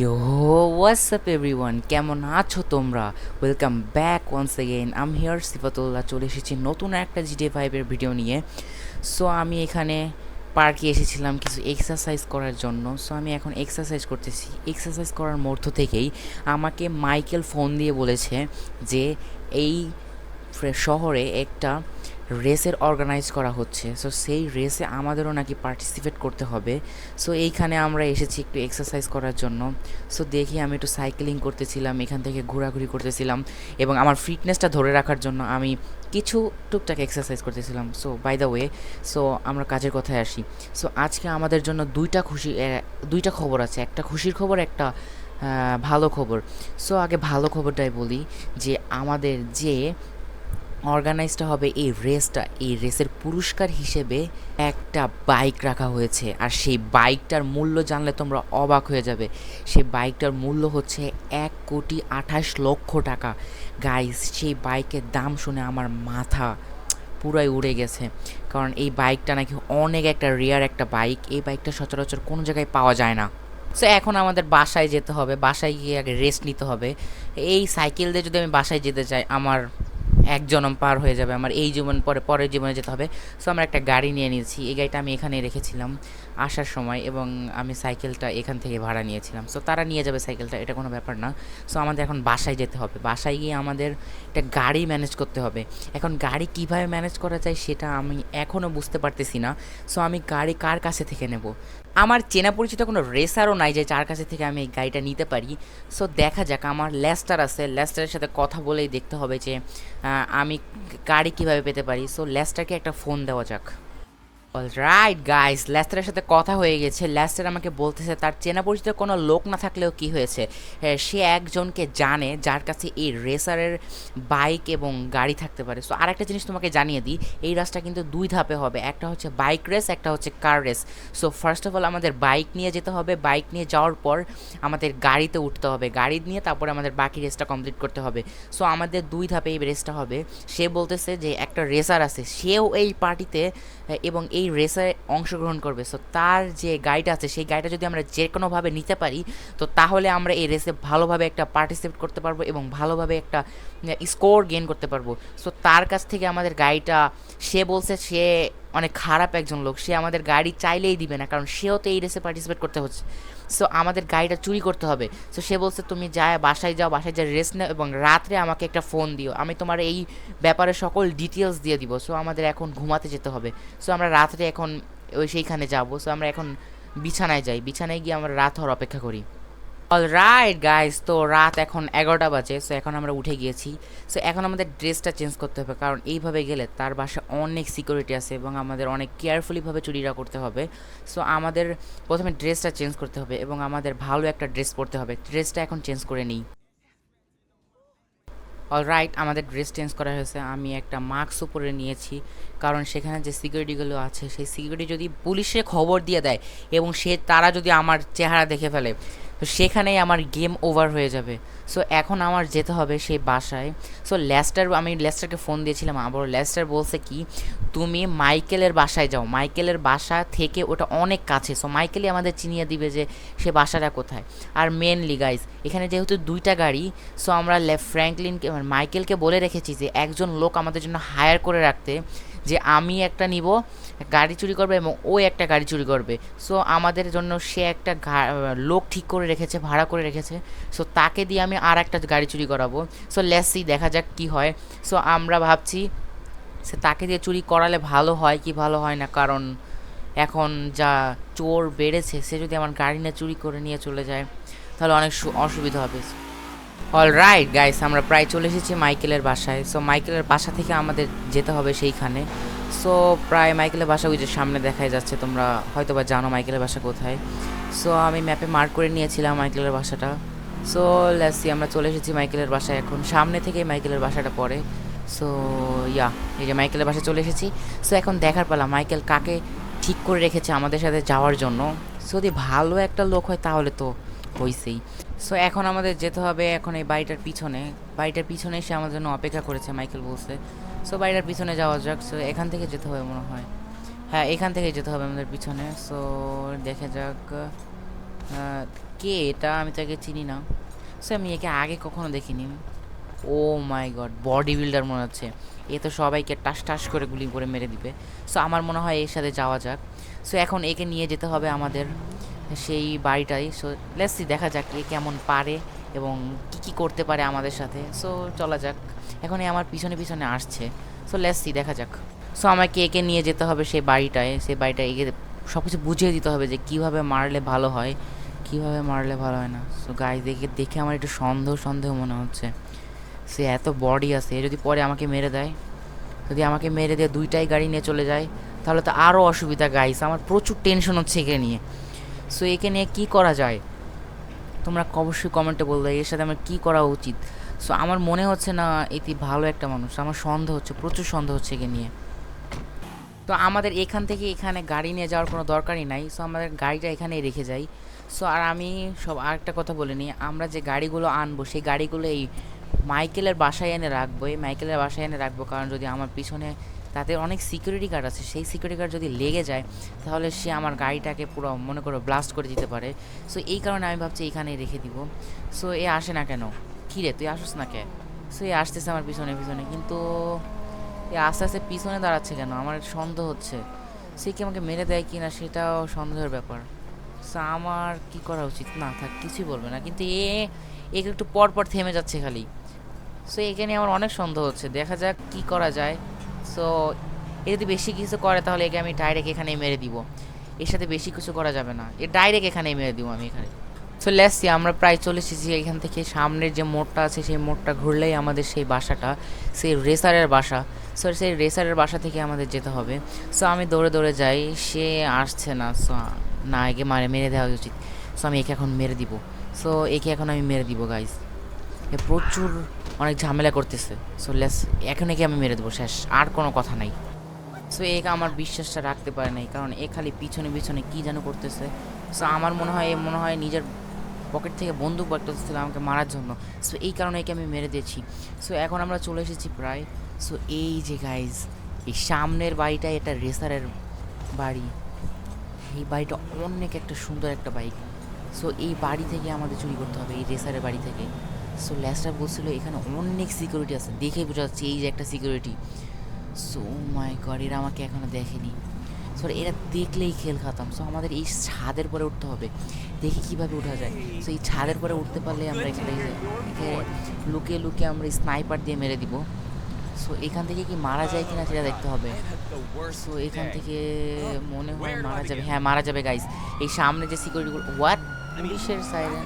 ইয়ো what's up everyone কেমন আছো তোমরা? Welcome back once again I'm here Sifatullah, চলে এসেছি নতুন একটা জিডি ফাইভের ভিডিও নিয়ে। সো আমি এখানে পার্কে এসেছিলাম কিছু এক্সারসাইজ করার জন্য। সো আমি এখন এক্সারসাইজ করতেছি। এক্সারসাইজ করার মধ্য থেকেই আমাকে মাইকেল ফোন দিয়ে বলেছে যে, এই শহরে একটা রেসের অর্গানাইজ করা হচ্ছে। সো সেই রেসে আমাদেরও নাকি পার্টিসিপেট করতে হবে। সো এইখানে আমরা এসেছি একটু এক্সারসাইজ করার জন্য। সো দেখি আমি একটু সাইকেলিং করতেছিলাম, এখান থেকে ঘোরাঘুরি করতেছিলাম এবং আমার ফিটনেসটা ধরে রাখার জন্য আমি কিছু টুকটাক এক্সারসাইজ করতেছিলাম। So by the way so আমরা কাজের কথায় আসি। সো আজকে আমাদের জন্য দুইটা খুশি দুইটা খবর আছে। একটা খুশির খবর, একটা ভালো খবর। সো আগে ভালো খবরটাই বলি যে আমাদের যে অর্গানাইজটা হবে এই রেসটা, এই রেসের পুরস্কার হিসেবে একটা বাইক রাখা হয়েছে। আর সেই বাইকটার মূল্য জানলে তোমরা অবাক হয়ে যাবে। সেই বাইকটার মূল্য হচ্ছে এক কোটি আঠাশ লক্ষ টাকা। গাইস সেই বাইকের দাম শুনে আমার মাথা পুরাই উড়ে গেছে। কারণ এই বাইকটা নাকি অনেক একটা রেয়ার একটা বাইক। এই বাইকটা সচরাচর কোনো জায়গায় পাওয়া যায় না। সো এখন আমাদের বাসায় যেতে হবে। বাসায় গিয়ে আগে রেস্ট নিতে হবে। এই সাইকেল দিয়ে যদি আমি বাসায় যেতে চাই, আমার এক জনম পার হয়ে যাবে আমার এই জীবন পরে, পরের জীবনে যেতে হবে। সো আমরা একটা গাড়ি নিয়ে নিয়েছি। এই গাড়িটা আমি এখানে রেখেছিলাম আসার সময় এবং আমি সাইকেলটা এখান থেকে ভাড়া নিয়েছিলাম। সো তারা নিয়ে যাবে সাইকেলটা, এটা কোনো ব্যাপার না। সো আমাদের এখন বাসায় যেতে হবে। বাসায় গিয়ে আমাদের একটা গাড়ি ম্যানেজ করতে হবে। এখন গাড়ি কীভাবে ম্যানেজ করা যায় সেটা আমি এখনও বুঝতে পারতেছি না। সো আমি গাড়ি কার কাছে থেকে নেব? আমার চেনা পরিচিত কোনো রেসারও নাই যে যার কাছে থেকে আমি এই গাড়িটা নিতে পারি। সো দেখা যাক, আমার ল্যাস্টার আছে। ল্যাস্টারের সাথে কথা বলেই দেখতে হবে যে আমি গাড়ি কীভাবে পেতে পারি। সো ল্যাস্টারকে একটা ফোন দেওয়া যাক। রাইট গাইস ল্যাস্টারের সাথে কথা হয়ে গেছে। ল্যাস্টার আমাকে বলতেছে তার চেনা পরিচিত কোনো লোক না থাকলেও কি হয়েছে? হ্যাঁ, সে একজনকে জানে যার কাছে এই রেসারের বাইক এবং গাড়ি থাকতে পারে। সো আরেকটা জিনিস তোমাকে জানিয়ে দিই এই রাসটা কিন্তু দুই ধাপে হবে। একটা হচ্ছে বাইক রেস একটা হচ্ছে car race so first of all আমাদের বাইক নিয়ে যেতে হবে। বাইক নিয়ে যাওয়ার পর আমাদের গাড়িতে উঠতে হবে। গাড়ি নিয়ে তারপরে আমাদের বাকি রেসটা কমপ্লিট করতে হবে। সো আমাদের দুই ধাপে এই রেসটা হবে। সে বলতেছে যে একটা রেসার আছে সেও এই পার্টিতে এবং এই রেসে অংশগ্রহণ করবে। সো তার যে গাড়িটা আছে, সেই গাড়িটা যদি আমরা যে কোনোভাবে নিতে পারি, তো তাহলে আমরা এই রেসে ভালোভাবে একটা পার্টিসিপেট করতে পারব এবং ভালোভাবে একটা স্কোর গেন করতে পারব। সো তার কাছ থেকে আমাদের গাড়িটা, সে বলছে সে অনেক খারাপ একজন লোক। সে আমাদের গাড়ি চাইলেই দিবে না, কারণ সেও তো এই রেসে পার্টিসিপেট করতে হচ্ছে। সো আমাদের গাড়িটা চুরি করতে হবে। সো সে বলছে, তুমি যায়, বাসায় যাও, বাসায় যা রেস্ট নাও এবং রাত্রে আমাকে একটা ফোন দিও। আমি তোমার এই ব্যাপারে সকল ডিটেলস দিয়ে দিব। সো আমাদের এখন ঘুমাতে যেতে হবে। সো আমরা রাত্রে এখন ওই সেইখানে যাব। সো আমরা এখন বিছানায় যাই। বিছানায় গিয়ে আমরা রাত হওয়ার অপেক্ষা করি। অল রাইট গাইস তো রাত এখন এগারোটা বাজে সো এখন আমরা উঠে গিয়েছি। সো এখন আমাদের ড্রেসটা চেঞ্জ করতে হবে, কারণ এইভাবে গেলে তার বাসায় অনেক সিকিউরিটি আছে এবং আমাদের অনেক কেয়ারফুলিভাবে চুরিরা করতে হবে। সো আমাদের প্রথমে ড্রেসটা চেঞ্জ করতে হবে এবং আমাদের ভালো একটা ড্রেস পরতে হবে। ড্রেসটা এখন চেঞ্জ করে নিই। অলরাইট আমাদের ড্রেস চেঞ্জ করা হয়েছে। আমি একটা মাস্কও পরে নিয়েছি, কারণ সেখানে যে সিকিউরিটিগুলো আছে, সেই সিকিউরিটি যদি পুলিশে খবর দিয়ে দেয় এবং সে, তারা যদি আমার চেহারা দেখে ফেলে তো সেখানেই আমার গেম ওভার হয়ে যাবে। সো এখন আমার যেতে হবে সেই বাসায়। সো ল্যাস্টার, আমি ল্যাস্টারকে ফোন দিয়েছিলাম। আবার ল্যাস্টার বলছে কি, তুমি মাইকেলের বাসায় যাও। মাইকেলের বাসা থেকে ওটা অনেক কাছে। সো মাইকেলই আমাদের চিনিয়ে দিবে যে সে বাসাটা কোথায়। আর মেনলি গাইজ এখানে যেহেতু দুইটা গাড়ি সো আমরা ফ্র্যাঙ্কলিনকে মানে মাইকেলকে বলে রেখেছি যে, একজন লোক আমাদের জন্য হায়ার করে রাখতে যে আমি একটা নিব, গাড়ি চুরি করবে এবং ও একটা গাড়ি চুরি করবে। সো আমাদের জন্য সে একটা লোক ঠিক করে রেখেছে, ভাড়া করে রেখেছে। সো তাকে দিয়ে আমি আর একটা গাড়ি চুরি করাবো। সো লেসি দেখা যাক কি হয়। সো আমরা ভাবছি, সে তাকে দিয়ে চুরি করালে ভালো হয় কি ভালো হয় না? কারণ এখন যা চোর বেড়েছে, সে যদি আমার গাড়ি নিয়ে চুরি করে নিয়ে চলে যায়, তাহলে অনেক অসুবিধা হবে। অল রাইট গাইস আমরা প্রায় চলে এসেছি মাইকেলের বাসায়। সো মাইকেলের বাসা থেকে আমাদের যেতে হবে সেইখানে। সো প্রায় মাইকেলের বাসা ওই যে সামনে দেখাই যাচ্ছে, তোমরা হয়তো বা জানো মাইকেলের বাসা কোথায়। সো আমি ম্যাপে মার্ক করে নিয়েছিলাম মাইকেলের বাসাটা। সো লেসি আমরা চলে এসেছি মাইকেলের বাসায় এখন। সামনে থেকেই মাইকেলের বাসাটা পড়ে। সো ইয়া এই যে মাইকেলের বাসায় চলে এসেছি। সো এখন দেখার পালা, মাইকেল কাকে ঠিক করে রেখেছে আমাদের সাথে যাওয়ার জন্য? যদি ভালো একটা লোক হয়, তাহলে তো হইছেই। সো এখন আমাদের যেতে হবে এখন এই বাড়িটার পিছনে। বাড়িটার পিছনে এসে আমাদের জন্য অপেক্ষা করেছে মাইকেল বলছে। সো বাড়িটার পিছনে যাওয়া যাক। সো এখান থেকে যেতে হবে মনে হয়। হ্যাঁ এখান থেকে যেতে হবে আমাদের পিছনে। সো দেখে যাক কে এটা আমি তাকে চিনি না। সো আমি একে আগে কখনো দেখিনি। Oh my god, body builder মনে হচ্ছে। এ তো সবাইকে টাস টাস করে গুলি করে মেরে দিবে। সো আমার মনে হয় এর সাথে যাওয়া যাক। সো এখন একে নিয়ে যেতে হবে আমাদের। সেই বাড়িটাই। সো লেটসি দেখা যাক এ কেমন পারে এবং কি কি করতে পারে আমাদের সাথে। সো চলা যাক। এখন এ আমার পিছনে পিছনে আসছে। সো লেটসি দেখা যাক। সো আমাকে একে নিয়ে যেতে হবে সেই বাড়িটায়। সেই বাড়িটা একে সব কিছু বুঝিয়ে দিতে হবে যে কীভাবে মারলে ভালো হয়, কীভাবে মারলে ভালো হয় না। সো গাই দেখে দেখে আমার একটু সন্দেহ সন্দেহ মনে হচ্ছে। সে এত বডি আছে যদি পরে আমাকে মেরে দেয়, যদি আমাকে মেরে দিয়ে দুইটাই গাড়ি নিয়ে চলে যায়, তাহলে তো আরও অসুবিধা গাইস আমার প্রচুর টেনশন হচ্ছে একে নিয়ে। সো একে নিয়ে কী করা যায়? তোমরা অবশ্যই কমেন্টে বলবে, এর সাথে আমার কী করা উচিত? সো আমার মনে হচ্ছে না এটি ভালো একটা মানুষ। আমার সন্দেহ হচ্ছে, প্রচুর সন্দেহ হচ্ছে একে নিয়ে। তো আমাদের এখান থেকে এখানে গাড়ি নিয়ে যাওয়ার কোনো দরকারই নাই। সো আমাদের গাড়িটা এখানেই রেখে যাই। সো আর আমি সব আরেকটা কথা বলে নিই। আমরা যে গাড়িগুলো আনব, সেই গাড়িগুলো এই মাইকেলের বাসায় এনে রাখব। এই মাইকেলের বাসায় এনে রাখব, কারণ যদি আমার পিছনে তাতে অনেক সিকিউরিটি গার্ড আছে। সেই সিকিউরিটি গার্ড যদি লেগে যায়, তাহলে সে আমার গাড়িটাকে পুরো, মনে করো ব্লাস্ট করে দিতে পারে। সো এই কারণে আমি ভাবছি এইখানেই রেখে দিব। সো এ আসে না কেন? কী রে, তুই আসিস না কে? সো এ আসতেছে আমার পিছনে পিছনে। কিন্তু এ আস্তে আস্তে পিছনে দাঁড়াচ্ছে কেন? আমার সন্দেহ হচ্ছে। সে কি আমাকে মেরে দেয় কি না সেটাও সন্দেহের ব্যাপার। সো আমার কি করা উচিত? না, থাক, কিছুই বলবে না। কিন্তু এ একে একটু পর পর থেমে যাচ্ছে খালি। সো এখানে আমার অনেক সন্দেহ হচ্ছে। দেখা যাক কি করা যায়। সো এ যদি বেশি কিছু করে, তাহলে একে আমি ডাইরেক্ট এখানেই মেরে দিব। এর সাথে বেশি কিছু করা যাবে না। এ ডাইরেক্ট এখানেই মেরে দিব আমি এখানে। সো লেসি আমরা প্রায় চলে এসেছি এখান থেকে। সামনের যে মোড়টা আছে, সেই মোড়টা ঘুরলেই আমাদের সেই বাসাটা, সেই রেসারের বাসা। সো সেই রেসারের বাসা থেকে আমাদের যেতে হবে। সো আমি দৌড়ে দৌড়ে যাই। সে আসছে না। সো না, একে মারে, মেরে দেওয়া উচিত। সো আমি একে এখন মেরে দিব। সো একে এখন আমি মেরে দিব গাইস এ প্রচুর অনেক ঝামেলা করতেছে। সো লেস এখন একে আমি মেরে দেবো? শেষ, আর কোনো কথা নাই। সো একে আমার বিশ্বাসটা রাখতে পারে নাই, কারণ এ খালি পিছনে পিছনে কী যেন করতেছে। সো আমার মনে হয় এ মনে হয় নিজের পকেট থেকে বন্দুক বার আমাকে মারার জন্য। সো এই কারণে একে আমি মেরে দিয়েছি। সো এখন আমরা চলে এসেছি প্রায়। সো এই যে গাইজ এই সামনের বাড়িটা, এটা রেসারের বাড়ি। এই বাড়িটা অনেক একটা সুন্দর একটা বাইক সো এই বাড়ি থেকে আমাদের চুরি করতে হবে, এই রেসারের বাড়ি থেকে। সো ল্যাসটা বলছিল এখানে অনেক সিকিউরিটি আছে। দেখে বোঝা যাচ্ছে এই যে একটা সিকিউরিটি সো মাই গড এরা আমাকে এখনও দেখেনি। সো এরা দেখলেই খেল খাতাম। সো আমাদের এই ছাদের পরে উঠতে হবে। দেখি কীভাবে উঠা যায়। সো এই ছাদের পরে উঠতে পারলে আমরা এখানে লুকিয়ে লুকিয়ে আমরা স্নাইপার দিয়ে মেরে দিব। সো এখান থেকে কি মারা যায় কিনা সেটা দেখতে হবে। সো এখান থেকে মনে হয় মারা যাবে। হ্যাঁ মারা যাবে গাইস এই সামনে যে সিকিউরিটিগুলো হোয়াট পুলিশের সাইরেন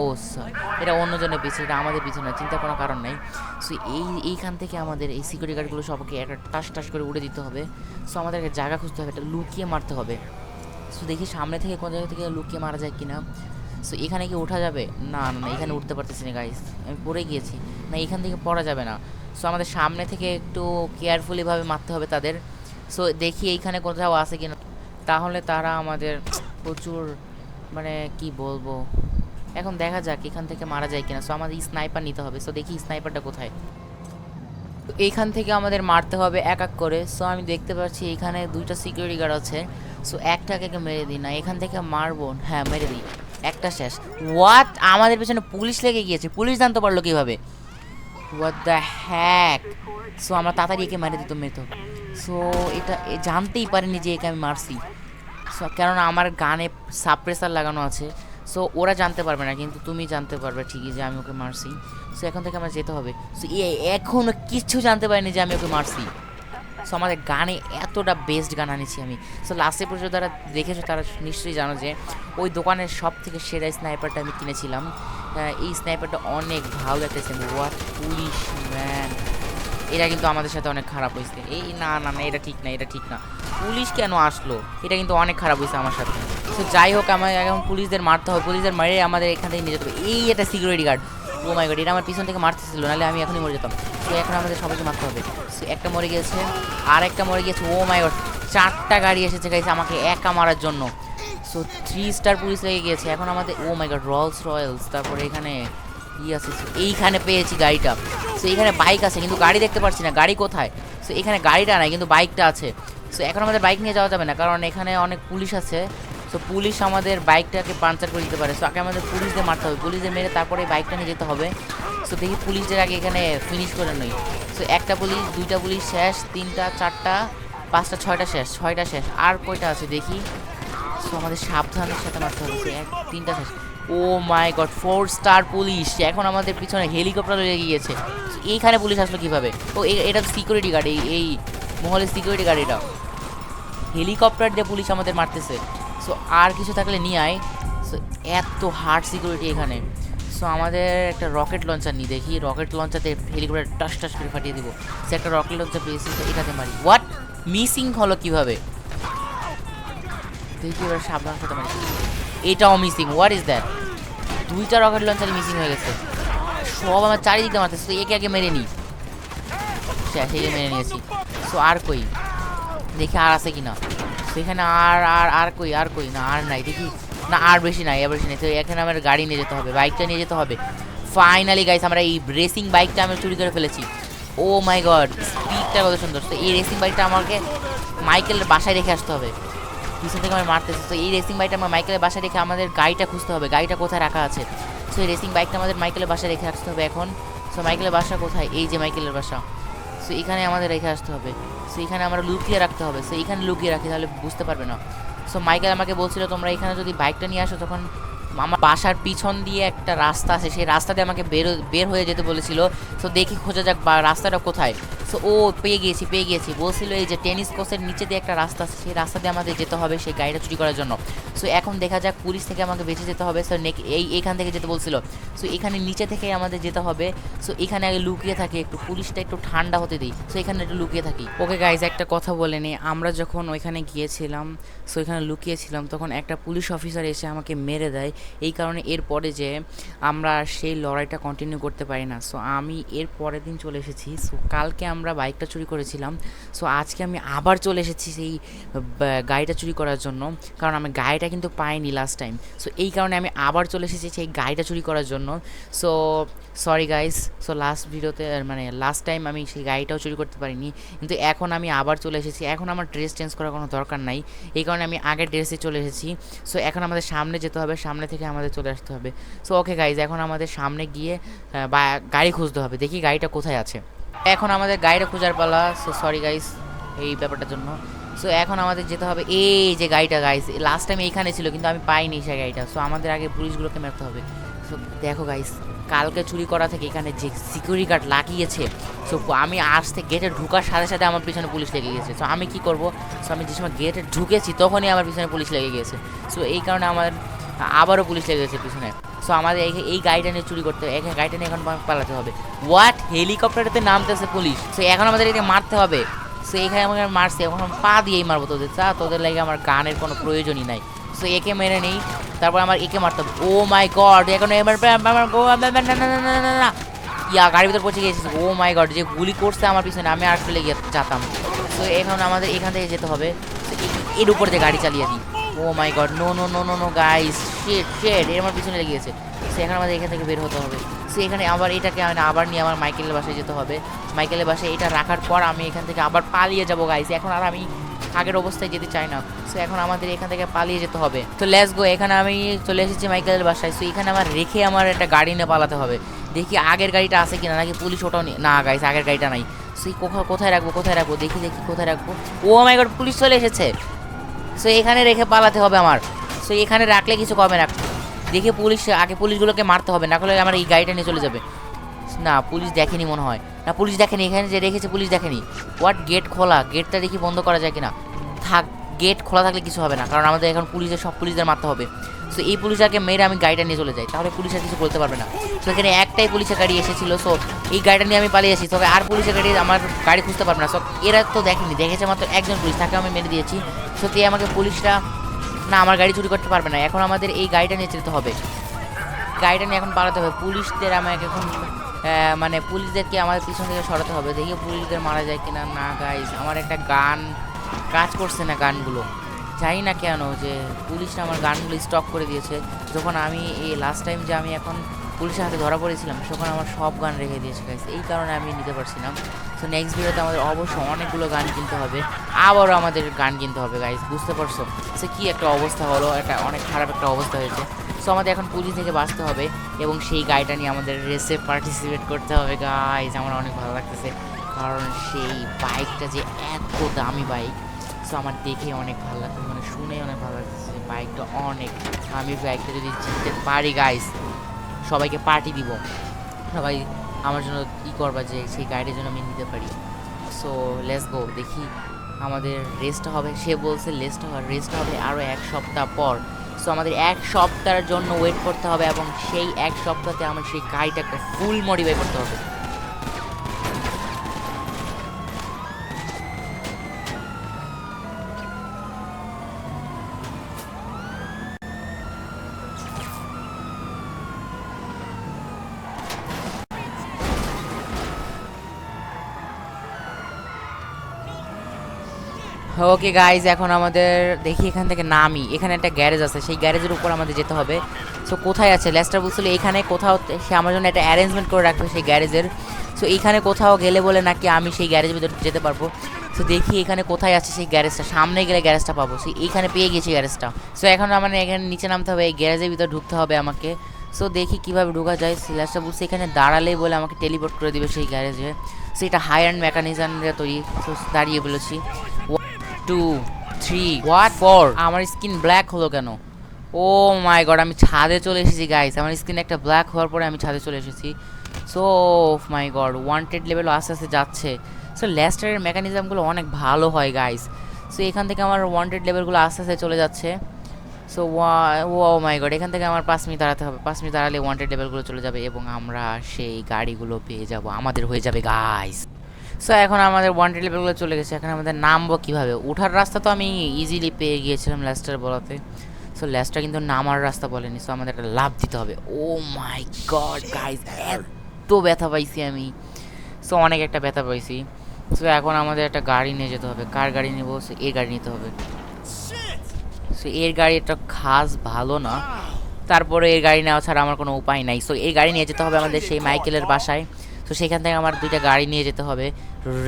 ও স্যার এটা অন্যজনের পিছনে এটা আমাদের পিছনে চিন্তা কোনো কারণ নাই। সো এই, এইখান থেকে আমাদের এই সিকিউরিটি গার্ডগুলো সবকে একটা টাস টাস করে উড়ে দিতে হবে। সো আমাদেরকে জায়গা খুঁজতে হবে, এটা লুকিয়ে মারতে হবে। সো দেখি সামনে থেকে কোন জায়গা থেকে লুকিয়ে মারা যায় কিনা। সো এখানে কি ওঠা যাবে? না না না, এখানে উঠতে পারতেছি না গাইস আমি পড়ে গিয়েছি। না, এখান থেকে পড়া যাবে না। সো আমাদের সামনে থেকে একটু কেয়ারফুলিভাবে মারতে হবে তাদের। সো দেখি এইখানে কোথাও আছে কিনা। তাহলে তারা আমাদের প্রচুর মানে কি বলব? এখন দেখা যাক এখান থেকে মারা যায় কিনা। সো আমাদের স্নাইপার নিতে হবে। সো দেখি স্নাইপারটা কোথায়। তো এইখান থেকে আমাদের মারতে হবে এক এক করে। সো আমি দেখতে পাচ্ছি এখানে দুইটা সিকিউরিটি গার্ড আছে। সো একটাকে মেরে দিই না। এখান থেকে মারবো। হ্যাঁ মেরে দিই। একটা শেষ। হোয়াট আমাদের পেছনে পুলিশ লেগে গিয়েছে। পুলিশ জানতে পারল কীভাবে? হোয়াট দ্য হ্যাক সো আমরা তাড়াতাড়ি একে মেরে দিত মেতো সো এটা জানতেই পারিনি যে একে আমি মারছি। কেননা আমার গানে সাপ্রেসার লাগানো আছে। সো ওরা জানতে পারবে না, কিন্তু তুমি জানতে পারবে ঠিকই যে আমি ওকে মারছি। সো এখন থেকে আমার যেতে হবে। সো এখনও কিচ্ছু জানতে পারিনি যে আমি ওকে মারছি। সো আমাদের গানে এতটা বেস্ট গান আনিছি আমি। সো লাস্টে পর্যন্ত যারা দেখেছ, তারা নিশ্চয়ই জানো যে ওই দোকানের সব থেকে সেরা স্নাইপারটা আমি কিনেছিলাম। এই স্নাইপারটা অনেক ভালো একটা হোয়াট পুলিশ ম্যান এটা কিন্তু আমাদের সাথে অনেক খারাপ হয়েছে। এই না না না, এটা ঠিক না, এটা ঠিক না। পুলিশ কেন আসলো? এটা কিন্তু অনেক খারাপ হয়েছে আমার সাথে। তো যাই হোক, আমার এখন পুলিশদের মারতে হবে। পুলিশদের মারে আমাদের এখান থেকে নিয়ে যেতে হবে। এই একটা security guard oh my god এটা আমার পিছন থেকে মারতেছিল, নাহলে আমি এখনই মরে যেতাম। তো এখন আমাদের সবাইকে মারতে হবে। একটা মরে গিয়েছে আর একটা মরে গিয়েছে। ও মাই গড চারটা গাড়ি এসেছে গাইছে আমাকে একা মারার জন্য। সো থ্রি স্টার পুলিশ লেগে গিয়েছে। এখন আমাদের oh my god royals royals তারপরে এখানে ই আছে? এইখানে পেয়েছি গাড়িটা। সো এইখানে বাইক আছে, কিন্তু গাড়ি দেখতে পাচ্ছি না। গাড়ি কোথায়? সো এখানে গাড়িটা নাই, কিন্তু বাইকটা আছে। সো এখন আমাদের বাইক নিয়ে যাওয়া যাবে না, কারণ এখানে অনেক পুলিশ আছে। সো পুলিশ আমাদের বাইকটাকে পাঞ্চার করে দিতে পারে। সো আগে আমাদের পুলিশদের মারতে হবে। পুলিশদের মেরে তারপরে বাইকটা নিয়ে যেতে হবে। সো দেখি পুলিশদের আগে এখানে ফিনিশ করে নই। সো একটা পুলিশ, দুইটা পুলিশ শেষ, তিনটা, চারটা, পাঁচটা, ছয়টা শেষ ছয়টা শেষ। আর কয়টা আছে দেখি? সো আমাদের সাবধানের সাথে মারতে হবে। এক, তিনটা শেষ। ও my god four star police এখন আমাদের পিছনে হেলিকপ্টার লেগে গিয়েছে। এইখানে পুলিশ আসলো কীভাবে? ও এটা সিকিউরিটি গার্ড এই এই মহলের সিকিউরিটি গার্ড এটা হেলিকপ্টার দিয়ে পুলিশ আমাদের মারতেছে। সো আর কিছু থাকলে নিয়ে আয়। সো এত হার্ড সিকিউরিটি এখানে। সো আমাদের একটা রকেট লঞ্চার নিই দেখি। রকেট লঞ্চারতে হেলিকপ্টার টাস টাস করে ফাটিয়ে দিব। সে একটা রকেট লঞ্চার পেয়েছি, তো এটাতে মারি। হোয়াট মিসিং হলো কীভাবে? দেখি এবার সাবধান সাথে মারি। এটাও মিসিং হোয়াট ইজ দ্যাট দুইটা রকেট লঞ্চার মিসিং হয়ে গেছে। সব আমার চারিদিকে মারতেছে, তো একে আগে মেরে নিই শেষ একে মেরে নিয়েছি। সো আর কই? দেখি আর আছে কি না সেখানে আর আর আর কই আর কই? না, আর নাই। দেখি। না, আর বেশি নাই, আর বেশি নাই। তো এখানে আমার গাড়ি নিয়ে যেতে হবে বাইকটা নিয়ে যেতে হবে। ফাইনালি গাইস আমরা এই রেসিং বাইকটা আমি চুরি করে ফেলেছি। ও মাই গড স্পিডটা কত সুন্দর। তো এই রেসিং বাইকটা আমাকে মাইকেলের বাসায় রেখে আসতে হবে। পিছন থেকে আমার মারতেছে। তো এই রেসিং বাইকটা আমার মাইকেলের বাসায় রেখে আমাদের গাড়িটা খুঁজতে হবে। গাড়িটা কোথায় রাখা আছে? সো এই রেসিং বাইকটা আমাদের মাইকেলের বাসায় রেখে আসতে হবে এখন। সো মাইকেলের বাসা কোথায়? এই যে মাইকেলের বাসা। সো এখানে আমাদের রেখে আসতে হবে। সো এখানে আমরা লুকিয়ে রাখতে হবে। সো এখানে লুকিয়ে রাখি, তাহলে বুঝতে পারবে না। সো মাইকেল আমাকে বলছিল, তোমরা এখানে যদি বাইকটা নিয়ে আসো, তখন আমার বাসার পিছন দিয়ে একটা রাস্তা আছে। সেই রাস্তা দিয়ে আমাকে বের বের হয়ে যেতে বলেছিল। সো দেখি খোঁজা যাক বা রাস্তাটা কোথায়। সো ও পেয়ে গিয়েছি পেয়ে গিয়েছি। বলছিল এই যে টেনিস কোর্সের নিচে দিয়ে একটা রাস্তা আছে, সেই রাস্তা দিয়ে আমাদের যেতে হবে সেই গাড়িটা চুরি করার জন্য। সো এখন দেখা যাক পুলিশ থেকে আমাকে বেঁচে যেতে হবে। সো নেক এই এখান থেকে যেতে বলছিল। সো এখানে নিচে থেকে আমাদের যেতে হবে। সো এখানে আগে লুকিয়ে থাকি একটু, পুলিশটা একটু ঠান্ডা হতে দিই। সো এখানে একটু লুকিয়ে থাকি। ওকে গাইজ একটা কথা বলে নি। আমরা যখন ওইখানে গিয়েছিলাম সো এখানে লুকিয়েছিলাম, তখন একটা পুলিশ অফিসার এসে আমাকে মেরে দেয়। এই কারণে এরপরে যে আমরা সেই লড়াইটা কন্টিনিউ করতে পারি না। সো আমি এর পরের দিন চলে এসেছি। সো কালকে আমরা বাইকটা চুরি করেছিলাম। সো আজকে আমি আবার চলে এসেছি সেই গাড়িটা চুরি করার জন্য। কারণ আমি গাড়িটা কিন্তু পাইনি লাস্ট টাইম সো এই কারণে আমি আবার চলে এসেছি সেই গাড়িটা চুরি করার জন্য। So sorry guys so last ভিডিওতে মানে লাস্ট টাইম আমি সেই গাড়িটাও চুরি করতে পারিনি। কিন্তু এখন আমি আবার চলে এসেছি। এখন আমার ড্রেস চেঞ্জ করার কোনো দরকার নাই। এই কারণে আমি আগের ড্রেসে চলে এসেছি। সো এখন আমাদের সামনে যেতে হবে। সামনে থেকে আমাদের চলে আসতে হবে। সো ওকে গাইজ এখন আমাদের সামনে গিয়ে গাড়ি খুঁজতে হবে। দেখি গাড়িটা কোথায় আছে। এখন আমাদের গাড়িটা খোঁজার পালা সো সরি গাইস এই ব্যাপারটার জন্য। সো এখন আমাদের যেতে হবে, এই যে গাড়িটা গাইস লাস্ট টাইম এইখানে ছিল, কিন্তু আমি পাইনি সেই গাড়িটা। সো আমাদের আগে পুলিশগুলোকে মারতে হবে। সো দেখো গাইস কালকে চুরি করা থেকে এখানে যে সিকিউরিটি গার্ড লাগিয়েছে সো আমি আসতে গেটে ঢুকার সাথে সাথে আমার পিছনে পুলিশ লেগে গেছে। সো আমি কি করব? সো আমি যে সময় গেটে ঢুকেছি, তখনই আমার পিছনে পুলিশ লেগে গেছে। সো এই কারণে আমার আবারও পুলিশ লেগে গেছে পিছনে। সো আমাদের এই এই গাড়িটা নিয়ে চুরি করতে হবে এখানে গাড়িটা নিয়ে এখন পালাতে হবে হোয়াট হেলিকপ্টারেতে নামতেছে পুলিশ সো এখন আমাদের এটাকে মারতে হবে সো এখানে আমাকে মারছে এখন পা দিয়েই মারবো তোদের চা তোদের লাগে আমার গানের কোনো প্রয়োজনই নাই সো একে মেরে নেই তারপর আমার একে মারতে হবে ও মাই গড এখন আমার না না না না ইয়া গাড়ির ভিতর পৌঁছে গেছে ও মাই গড যে গুলি করছে আমার পিছনে আমি আর ফেলে গিয়ে যেতাম তো এখন আমাদের এখান থেকে যেতে হবে এর উপর দিয়ে গাড়ি চালিয়ে দিই ও my god no no no no no guys shit shit এর আমার পিছনে লেগে গেছে। সো এখন আমাদের এখান থেকে বের হতে হবে। সো এখানে আবার এটাকে আমি আবার নিয়ে আমার মাইকেলের বাসায় যেতে হবে। মাইকেলের বাসায় এটা রাখার পর আমি এখান থেকে আবার পালিয়ে যাব গাইস এখন আর আমি আগের অবস্থায় যেতে চাই না। সো এখন আমাদের এখান থেকে পালিয়ে যেতে হবে। তো লেটস গো এখানে আমি চলে এসেছি মাইকেলের বাসায়। সো এখানে আমার রেখে আমার একটা গাড়ি নিয়ে পালাতে হবে। দেখি আগের গাড়িটা আছে কিনা, নাকি পুলিশ ওটাও না গাইস আগের গাড়িটা নাই। সেই কোথাও কোথায় রাখব কোথায় রাখব? দেখি দেখি কোথায় রাখব। ও গড পুলিশ চলে এসেছে। সো এখানে রেখে পালাতে হবে আমার। সো এখানে রাখলে কিছু কমে না দেখে পুলিশ, আগে পুলিশগুলোকে মারতে হবে, না হলে আমার এই গাড়িটা নিয়ে চলে যাবে। না, পুলিশ দেখেনি মনে হয়। না, পুলিশ দেখেনি, এখানে যে রেখেছে পুলিশ দেখেনি। হোয়াট গেট খোলা? গেটটা দেখি বন্ধ করা যায় কিনা? থাক গেট খোলা থাকলে কিছু হবে না, কারণ আমাদের এখন পুলিশের, সব পুলিশদের মারতে হবে। সো এই পুলিশটাকে মেরে আমি গাড়িটা নিয়ে চলে যাই, তাহলে পুলিশ আর কিছু করতে পারবে না। সো এখানে একটাই পুলিশের গাড়ি এসেছিল সো এই গাড়িটা নিয়ে আমি পালিয়ে আসি। তবে আর পুলিশের গাড়ি, আমার গাড়ি খুঁজতে পারবে না। সো এরা তো দেখেনি, দেখেছে মাত্র একজন পুলিশ, তাকে আমি মেরে দিয়েছি। সত্যি আমাকে পুলিশটা না, আমার গাড়ি চুরি করতে পারবে না। এখন আমাদের এই গাড়িটা নিয়ে যেতে হবে। গাড়িটা নিয়ে এখন পালাতে হবে। পুলিশদের আমাকে এখন মানে পুলিশদেরকে আমাদের পিছন থেকে সরাতে হবে। দেখি পুলিশদের মারা যায় কিনা। না গাইজ আমার একটা গান, কাজ করছে না গানগুলো। জানি না কেন যে পুলিশরা আমার গানগুলো স্টক করে দিয়েছে। যখন আমি এই লাস্ট টাইম যে আমি এখন পুলিশের হাতে ধরা পড়েছিলাম, সেখানে আমার সব গান রেখে দিয়েছে গাইস এই কারণে আমি নিতে পারছি না। সো নেক্সট ভিডিওতে আমাদের অবশ্যই অনেকগুলো গান কিনতে হবে। আবারও আমাদের গান কিনতে হবে গাইস বুঝতে পারছ? সে কী একটা অবস্থা হলো এটা অনেক খারাপ একটা অবস্থা হয়েছে। সো আমাদের এখন পুলিশ থেকে বাঁচতে হবে এবং সেই গাড়িটা নিয়ে আমাদের রেসে পার্টিসিপেট করতে হবে গাইস আমার অনেক ভালো লাগতেছে, কারণ সেই বাইকটা যে এত দামি বাইক সো আমার দেখে অনেক ভালো লাগছে মানে শুনে অনেক ভালো লাগতেছে বাইকটা অনেক। আমি বাইকটা যদি জিততে পারি গাইস সবাইকে পার্টি দিব। সবাই আমার জন্য ই করবা যে সেই গাড়ির জন্য আমি নিতে পারি। সো লেস গো দেখি আমাদের রেস্টটা হবে। সে বলছে লেস্টটা হবে রেস্টটা হবে আরও এক সপ্তাহ পর। সো আমাদের এক সপ্তাহের জন্য ওয়েট করতে হবে এবং সেই এক সপ্তাহতে আমার সেই গাড়িটাকে ফুল মডিফাই করতে হবে। ওকে গাইজ এখন আমাদের দেখি এখান থেকে নামি। এখানে একটা গ্যারেজ আছে সেই গ্যারেজের উপর আমাদের যেতে হবে। সো কোথায় আছে? লেস্টার বলছিল এখানে কোথাও সে আমার জন্য একটা অ্যারেঞ্জমেন্ট করে রাখবে সেই গ্যারেজের সো এখানে কোথাও গেলে বলে নাকি আমি সেই গ্যারেজের ভিতরে যেতে পারব। সো দেখি এখানে কোথায় আছে সেই গ্যারেজটা সামনে গেলে গ্যারেজটা পাবো। সেই এইখানে পেয়ে গেছি গ্যারেজটা সো এখন আমার এখানে নিচে নামতে হবে এই গ্যারেজের ভিতরে ঢুকতে হবে আমাকে। সো দেখি কীভাবে ঢোকা যায়। লেস্টার বলছে এখানে দাঁড়ালেই বলে আমাকে টেলিপোর্ট করে দেবে সেই গ্যারেজে সো এটা হাই অ্যান্ড মেকানিজম তৈরি। So, দাঁড়িয়ে বলেছি। টু থ্রি হোয়াট ফোর আমার স্কিন ব্ল্যাক হলো কেন? ও মাই গড আমি ছাদে চলে এসেছি গাইস আমার স্কিন একটা ব্ল্যাক হওয়ার পরে আমি ছাদে চলে এসেছি। So my god wanted level আস্তে আস্তে যাচ্ছে। সো ল্যাস্টারের মেকানিজমগুলো অনেক ভালো হয় গাইস সো এখান থেকে আমার ওয়ান্টেড লেভেলগুলো আস্তে আস্তে চলে যাচ্ছে। সো ও মাই গড এখান থেকে আমার পাঁচ মিনিট দাঁড়াতে হবে। পাঁচ মিনিট দাঁড়ালে ওয়ান্টেড লেভেলগুলো চলে যাবে এবং আমরা সেই গাড়িগুলো পেয়ে যাব। আমাদের হয়ে যাবে গাইস সো এখন আমাদের ওয়ান্টেড লেভেলগুলো চলে গেছে। এখন আমাদের নামবো কীভাবে? ওঠার রাস্তা তো আমি ইজিলি পেয়ে গিয়েছিলাম ল্যাস্টার বলাতে। সো ল্যাস্টার কিন্তু নামার রাস্তা বলেনি। সো আমাদের একটা লাভ দিতে হবে। ও মাই গড গাইস এত ব্যথা পাইছি আমি। সো অনেক একটা ব্যথা পাইছি। সো এখন আমাদের একটা গাড়ি নিয়ে যেতে হবে। কার গাড়ি নেব? সো এর গাড়ি নিতে হবে। সো এর গাড়ি একটা খাস ভালো না। তারপরে এই গাড়ি নেওয়া ছাড়া আমার কোনো উপায় নাই। সো এই গাড়ি নিয়ে যেতে হবে আমাদের সেই মাইকেলের বাসায়। তো সেখান থেকে আমার দুইটা গাড়ি নিয়ে যেতে হবে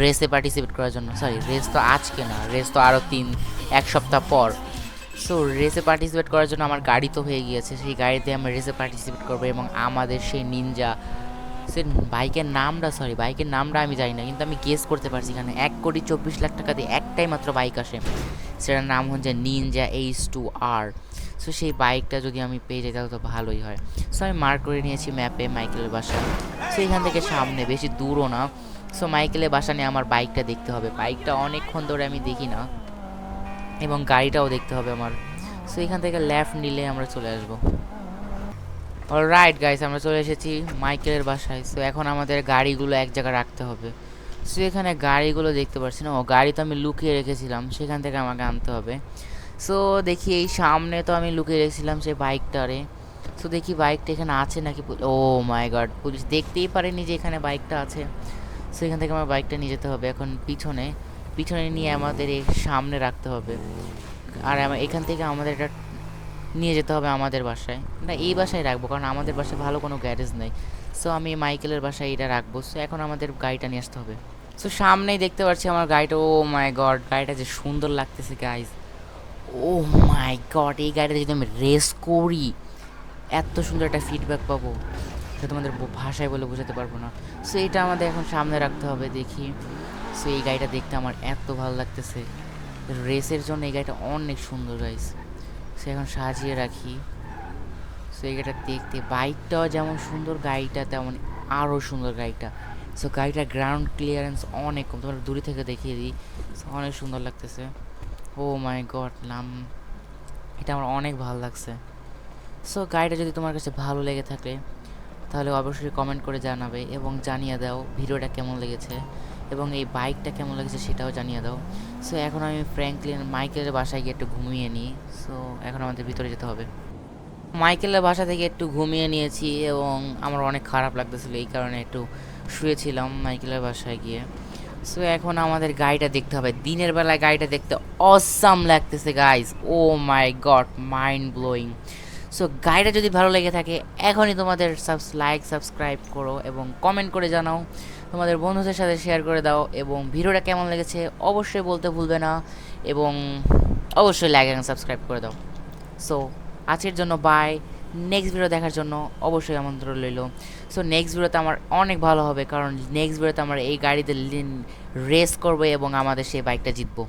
রেসে পার্টিসিপেট করার জন্য। সরি রেস তো আজকে না, রেস তো আরও তিন, এক সপ্তাহ পর। সো রেসে পার্টিসিপেট করার জন্য আমার গাড়ি তো হয়ে গিয়েছে, সেই গাড়িতে আমরা রেসে পার্টিসিপেট করব এবং আমাদের সেই নিনজা সে বাইকের নামটা সরি বাইকের নামটা আমি জানি না, কিন্তু আমি গেস করতে পারছি এখানে। এক কোটি চব্বিশ লাখ টাকা দিয়ে একটাই মাত্র বাইক আসে। সেটার নাম হচ্ছে ninja H two R so সেই বাইকটা যদি আমি পেয়ে যাই তাহলে তো ভালোই হয়। সো আমি মার্ক করে নিয়েছি ম্যাপে মাইকেলের বাসা সো এখান থেকে সামনে, বেশি দূরও না। সো মাইকেলের বাসা নিয়ে আমার বাইকটা দেখতে হবে। বাইকটা অনেকক্ষণ ধরে আমি দেখি না। এবং গাড়িটাও দেখতে হবে আমার। সো এখান থেকে লেফট নিলে আমরা চলে আসব। অল রাইট গাইস আমরা চলে এসেছি মাইকেলের বাসায়। সো এখন আমাদের গাড়িগুলো এক জায়গায় রাখতে হবে। সো এখানে গাড়িগুলো দেখতে পাচ্ছি না। ও, গাড়ি তো আমি লুকিয়ে রেখেছিলাম। সেখান থেকে আমাকে আনতে হবে। সো দেখি এই সামনে তো আমি লুকিয়ে রেখেছিলাম সেই বাইকটারে সো দেখি বাইকটা এখানে আছে নাকি ও মাই গড, পুলিশ দেখতেই পারেনি যে এখানে বাইকটা আছে। সো এখান থেকে আমার বাইকটা নিয়ে যেতে হবে। এখন পিছনে পিছনে নিয়ে আমাদের সামনে রাখতে হবে। আর এখান থেকে আমাদের এটা নিয়ে যেতে হবে আমাদের বাসায়। না, এই বাসায় রাখব, কারণ আমাদের বাসায় ভালো কোনো গ্যারেজ নেই। সো আমি মাইকেলের বাসায় এটা রাখব। সো এখন আমাদের গাড়িটা নিয়ে আসতে হবে। সো সামনেই দেখতে পাচ্ছি আমার গাড়িটা, ও মাই গড, গাড়িটা যে সুন্দর লাগতেছে গাইজ ও মাই গড, এই গাড়িটা যদি আমি রেস করি এত সুন্দর একটা ফিডব্যাক পাবো সেটা তোমাদের ভাষায় বলে বোঝাতে পারব না। সো এটা আমাদের এখন সামনে রাখতে হবে, দেখি। সো এই গাড়িটা দেখতে আমার এত ভালো লাগতেছে। রেসের জন্য এই গাড়িটা অনেক সুন্দর গাইস সো এখন সাজিয়ে রাখি। সো এই গাড়িটা দেখতে বাইকটাও যেমন সুন্দর, গাড়িটা তেমন আরও সুন্দর গাড়িটা। সো গাড়িটার গ্রাউন্ড ক্লিয়ারেন্স অনেক কম। তোমরা দূরে থেকে দেখিয়ে দিই। অনেক সুন্দর লাগতেছে। ও মাই গড নাম। এটা আমার অনেক ভালো লাগছে। সো গাড়িটা যদি তোমার কাছে ভালো লেগে থাকে, তাহলে অবশ্যই কমেন্ট করে জানাবে এবং জানিয়ে দাও ভিডিওটা কেমন লেগেছে এবং এই বাইকটা কেমন লেগেছে সেটাও জানিয়ে দাও। সো এখন আমি ফ্র্যাঙ্কলিন মাইকেলের বাসায় গিয়ে একটু ঘুমিয়ে নিই। সো এখন আমাদের ভিতরে যেতে হবে। মাইকেলের বাসা থেকে একটু ঘুমিয়ে নিয়েছি এবং আমার অনেক খারাপ লাগতেছিল, এই কারণে একটু শুয়েছিলাম মাইকেলের বাসায় গিয়ে। সো এখন আমাদের গাড়িটা দেখতে হবে। দিনের বেলায় গাড়িটা দেখতে অসাম লাগতেছে guys oh my god mind blowing so গাড়িটা যদি ভালো লেগে থাকে, এখনই তোমাদের সাবস লাইক সাবস্ক্রাইব করো এবং কমেন্ট করে জানাও। তোমাদের বন্ধুদের সাথে শেয়ার করে দাও এবং ভিডিওটা কেমন লেগেছে অবশ্যই বলতে ভুলবে না এবং অবশ্যই লাইক এবং সাবস্ক্রাইব করে দাও। সো আজকের জন্য বাই নেক্সট ভিডিও দেখার জন্য অবশ্যই আমন্ত্রণ রইল। সো নেক্সট ভিডিওতে আমার অনেক ভালো হবে কারণ নেক্সট ভিডিওতে আমরা এই গাড়িতে রেস করব এবং আমাদের সেই বাইকটা জিতবো।